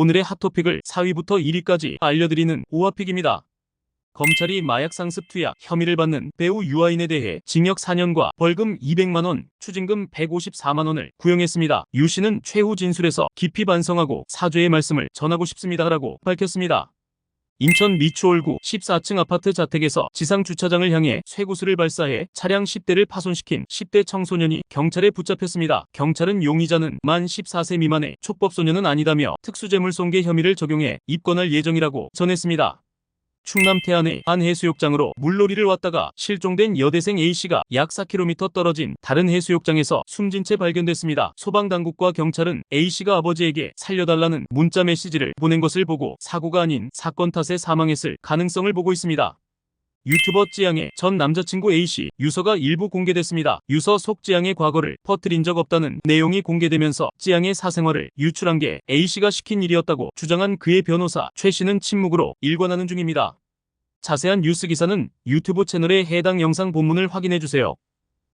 오늘의 핫토픽을 4위부터 1위까지 알려드리는 우화픽입니다. 검찰이 마약 상습 투약 혐의를 받는 배우 유아인에 대해 징역 4년과 벌금 200만원, 추징금 154만원을 구형했습니다. 유 씨는 최후 진술에서 깊이 반성하고 사죄의 말씀을 전하고 싶습니다라고 밝혔습니다. 인천 미추홀구 14층 아파트 자택에서 지상 주차장을 향해 쇠구슬을 발사해 차량 10대를 파손시킨 10대 청소년이 경찰에 붙잡혔습니다. 경찰은 용의자는 만 14세 미만의 촉법소년은 아니다며 특수재물 손괴 혐의를 적용해 입건할 예정이라고 전했습니다. 충남 태안의 한 해수욕장으로 물놀이를 왔다가 실종된 여대생 A씨가 약 4km 떨어진 다른 해수욕장에서 숨진 채 발견됐습니다. 소방당국과 경찰은 A씨가 아버지에게 살려달라는 문자 메시지를 보낸 것을 보고 사고가 아닌 사건 탓에 사망했을 가능성을 보고 있습니다. 유튜버 찌양의 전 남자친구 A씨 유서가 일부 공개됐습니다. 유서 속 찌양의 과거를 퍼뜨린 적 없다는 내용이 공개되면서 찌양의 사생활을 유출한 게 A씨가 시킨 일이었다고 주장한 그의 변호사 최 씨는 침묵으로 일관하는 중입니다. 자세한 뉴스 기사는 유튜브 채널의 해당 영상 본문을 확인해 주세요.